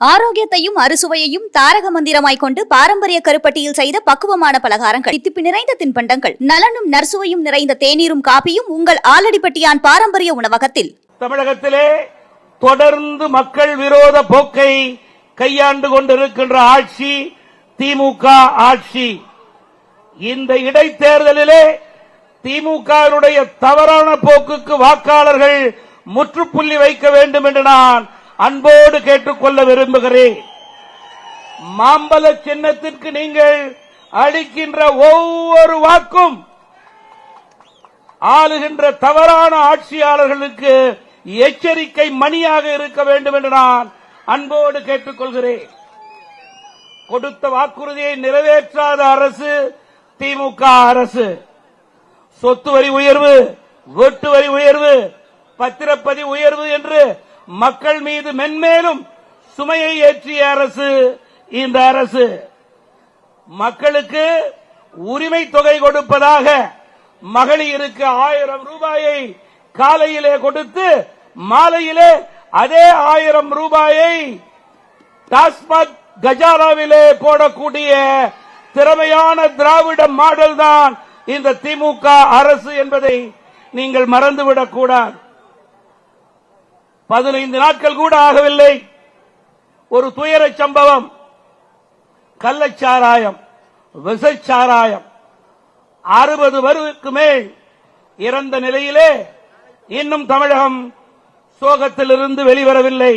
ஆரோக்கியத்தையும் அறுசுவையையும் தாரக மந்திரமாய் கொண்டு பாரம்பரிய கருப்பட்டியில் செய்த பக்குவமான பலகாரங்கள். தித்திப்பு நிறைந்த தின்பண்டங்கள். நலனும் நர்சுவையும் நிறைந்த தேநீரும் காப்பியும் உங்கள் ஆலடிப்பட்டியான் பாரம்பரிய உணவகத்தில். தமிழகத்திலே தொடர்ந்து மக்கள் விரோத போக்கை கையாண்டு கொண்டிருக்கின்ற ஆட்சி திமுக ஆட்சி. இந்த இடைத்தேர்தலிலே திமுகவினுடைய தவறான போக்குக்கு வாக்காளர்கள் முற்றுப்புள்ளி வைக்க வேண்டும் என்று நான் அன்போடு கேட்டுக்கொள்ள விரும்புகிறேன். மாம்பல சின்னத்திற்கு நீங்கள் அளிக்கின்ற ஒவ்வொரு வாக்கும் ஆளுகின்ற தவறான ஆட்சியாளர்களுக்கு எச்சரிக்கை மணியாக இருக்க வேண்டும் என்று நான் அன்போடு கேட்டுக்கொள்கிறேன். கொடுத்த வாக்குறுதியை நிறைவேற்றாத அரசு திமுக அரசு. சொத்து வரி உயர்வு வீட்டு வரி உயர்வு பத்திரப்பதி உயர்வு என்று மக்கள் மீது மென்மேலும் சுமையை ஏற்றிய அரசு இந்த அரசு. மக்களுக்கு உரிமை தொகை கொடுப்பதாக மகளிருக்கு ஆயிரம் ரூபாயை காலையிலே கொடுத்து மாலையிலே அதே ஆயிரம் ரூபாயை டாஸ்மாக் கஜாராவிலே போடக்கூடிய திறமையான திராவிட மாடல் தான் இந்த திமுக அரசு என்பதை நீங்கள் மறந்துவிடக் கூடாது பதினைந்து நாட்கள் கூட ஆகவில்லை. ஒரு துயர சம்பவம் கள்ளச்சாராயம் விசச்சாராயம் அறுபது வருக்கு மேல் இறந்த நிலையிலே இன்னும் தமிழகம் சோகத்திலிருந்து வெளிவரவில்லை.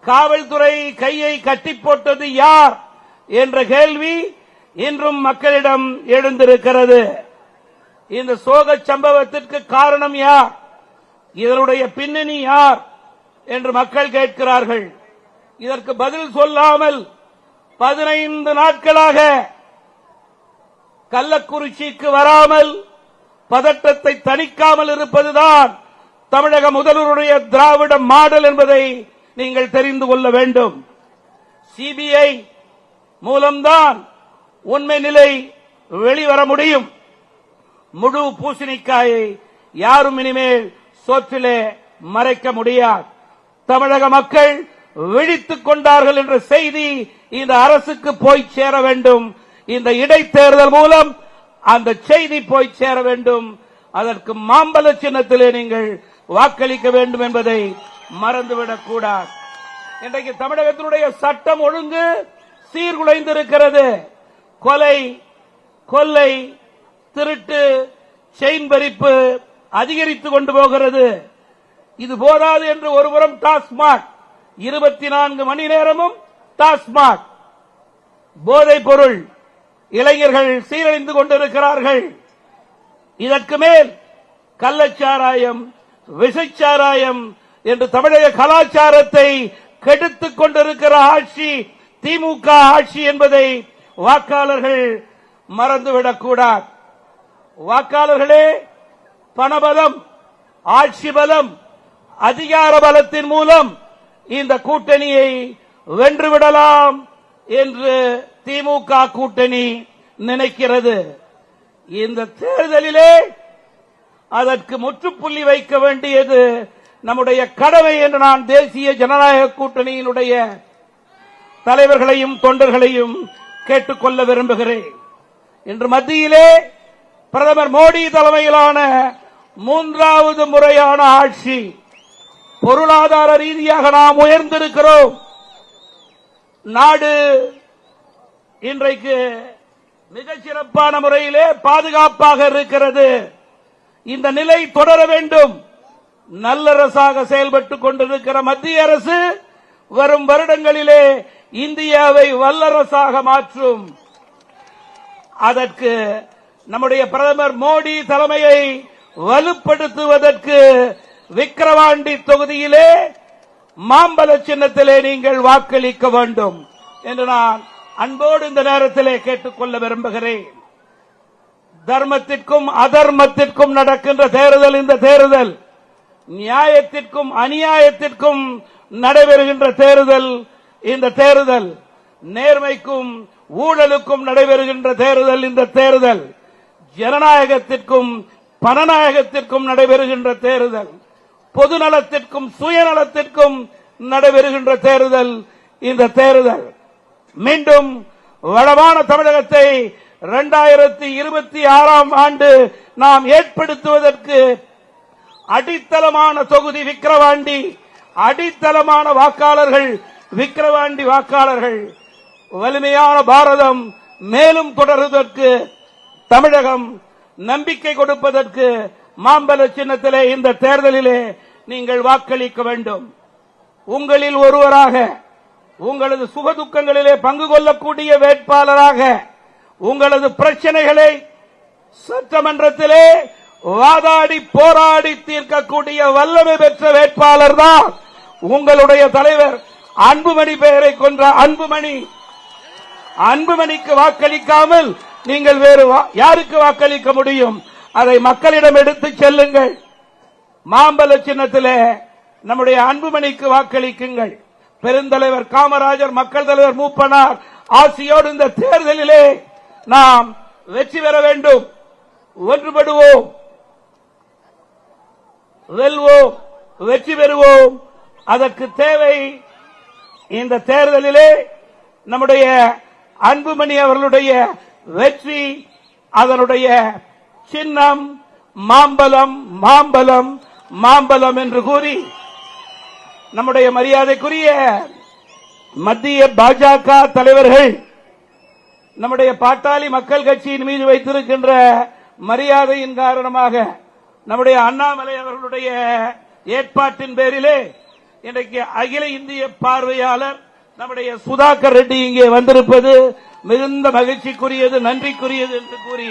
காவல்துறை கையை கட்டி போட்டது யார் என்ற கேள்வி இன்றும் மக்களிடம் எழுந்திருக்கிறது. இந்த சோக சம்பவத்திற்கு காரணம் யார்? இதனுடைய பின்னணி யார்? என்று மக்கள் கேட்கிறார்கள். இதற்கு பதில் சொல்லாமல் பதினைந்து நாட்களாக கள்ளக்குறிச்சிக்கு வராமல் பதட்டத்தை தணிக்காமல் இருப்பதுதான் தமிழக முதல்வருடைய திராவிட மாடல் என்பதை நீங்கள் தெரிந்து கொள்ள வேண்டும். சிபிஐ மூலம்தான் உண்மை நிலை வெளிவர முடியும். முழு பூசணிக்காயை யாரும் இனிமேல் சோற்றிலே மறைக்க முடியாது. தமிழக மக்கள் விழித்துக் கொண்டார்கள் என்ற செய்தி இந்த அரசுக்கு போய் சேர வேண்டும். இந்த இடைத்தேர்தல் மூலம் அந்த செய்தி போய் சேர வேண்டும். அதற்கு மாம்பல சின்னத்திலே நீங்கள் வாக்களிக்க வேண்டும் என்பதை மறந்துவிடக் கூடாது. இன்றைக்கு தமிழகத்தினுடைய சட்டம் ஒழுங்கு சீர்குலைந்திருக்கிறது. கொலை கொள்ளை திருட்டு செயின் பறிப்பு அதிகரித்து கொண்டு போகிறது. இது போதாது என்று ஒருபுறம் டாஸ்மாக். இருபத்தி நான்கு மணி நேரமும் டாஸ்மாக். போதைப் பொருள் இளைஞர்கள் சீரழிந்து கொண்டிருக்கிறார்கள். இதற்கு மேல் கள்ளச்சாராயம் விசைச்சாராயம் என்று தமிழக கலாச்சாரத்தை கெடுத்துக் கொண்டிருக்கிற ஆட்சி திமுக ஆட்சி என்பதை வாக்காளர்கள் மறந்துவிடக்கூடாது. வாக்காளர்களே பணபலம் ஆட்சி பலம் அதிகார பலத்தின் மூலம் இந்த கூட்டணியை வென்றுவிடலாம் என்று திமுக கூட்டணி நினைக்கிறது. இந்த தேர்தலிலே அதற்கு முற்றுப்புள்ளி வைக்க வேண்டியது நம்முடைய கடமை என்று நான் தேசிய ஜனநாயக கூட்டணியினுடைய தலைவர்களையும் தொண்டர்களையும் கேட்டுக்கொள்ள விரும்புகிறேன். இன்று மத்தியிலே பிரதமர் மோடி தலைமையிலான மூன்றாவது முறையான ஆட்சி பொருளாதார ரீதியாக நாம் உயர்ந்திருக்கிறோம். நாடு இன்றைக்கு மிகச்சிறப்பான முறையிலே பாதுகாப்பாக இருக்கிறது. இந்த நிலை தொடர வேண்டும். நல்லரசாக செயல்பட்டுக் கொண்டிருக்கிற மத்திய அரசு வரும் வருடங்களிலே இந்தியாவை வல்லரசாக மாற்றும். அதற்கு நம்முடைய பிரதமர் மோடி தலைமையை வலுப்படுத்துவதற்கு விக்கிரவாண்டி தொகுதியிலே மாம்பல சின்னத்திலே நீங்கள் வாக்களிக்க வேண்டும் என்று நான் அன்போடு இந்த நேரத்திலே கேட்டுக்கொள்ள விரும்புகிறேன். தர்மத்திற்கும் அதர்மத்திற்கும் நடக்கின்ற தேர்தல் இந்த தேர்தல் நியாயத்திற்கும் அநியாயத்திற்கும் நடைபெறுகின்ற தேர்தல் இந்த தேர்தல் நேர்மைக்கும் ஊழலுக்கும் நடைபெறுகின்ற தேர்தல் இந்த தேர்தல் ஜனநாயகத்திற்கும் பணநாயகத்திற்கும் நடைபெறுகின்ற தேர்தல் பொது நலத்திற்கும் சுயநலத்திற்கும் நடைபெறுகின்ற தேர்தல் இந்த தேர்தல். மீண்டும் வளமான தமிழகத்தை இரண்டாயிரத்தி இருபத்தி ஆறாம் ஆண்டு நாம் ஏற்படுத்துவதற்கு அடித்தளமான தொகுதி விக்கிரவாண்டி அடித்தளமான வாக்காளர்கள் விக்கிரவாண்டி வாக்காளர்கள். வலிமையான பாரதம் மேலும் தொடருவதற்கு தமிழகம் நம்பிக்கை கொடுப்பதற்கு மாம்பழ சின்னத்திலே இந்த தேர்தலிலே நீங்கள் வாக்களிக்க வேண்டும். உங்களில் ஒருவராக உங்களது சுகதுக்கங்களிலே பங்கு கொள்ளக்கூடிய வேட்பாளராக உங்களது பிரச்சனைகளை சட்டமன்றத்திலே வாதாடி போராடி தீர்க்கக்கூடிய வல்லமை பெற்ற வேட்பாளர் தான் உங்களுடைய தலைவர் அன்புமணி பெயரை கொன்ற அன்புமணி. அன்புமணிக்கு வாக்களிக்காமல் நீங்கள் வேறு வா- யாருக்கு வாக்களிக்க முடியும்? அதை மக்களிடம் எடுத்து செல்லுங்கள். மாம்பழ சின்னத்திலே நம்முடைய அன்புமணிக்கு வாக்களிக்குங்கள். பெருந்தலைவர் காமராஜர் மக்கள் தலைவர் மூப்பனார் ஆசியோடு இந்த தேர்தலிலே நாம் வெற்றி பெற வேண்டும். ஒன்றுபடுவோம். வெல்வோம். வெற்றி பெறுவோம். அதற்கு தேவை இந்த தேர்தலிலே நம்முடைய அன்புமணி அவர்களுடைய வெற்றி அதனுடைய சின்னம் மாம்பலம் மாம்பலம் மாம்பலம் என்று கூறி நம்முடைய மரியாதைக்குரிய மத்திய பாஜக தலைவர்கள் நம்முடைய பாட்டாளி மக்கள் கட்சியின் மீது வைத்திருக்கின்ற மரியாதையின் காரணமாக நம்முடைய அண்ணாமலை அவர்களுடைய ஏற்பாட்டின் பேரிலே இன்றைக்கு அகில இந்திய பார்வையாளர் நம்முடைய சுதாகர் ரெட்டி இங்கே வந்திருப்பது மிகுந்த மகிழ்ச்சிக்குரியது நன்றிக்குரியது என்று கூறி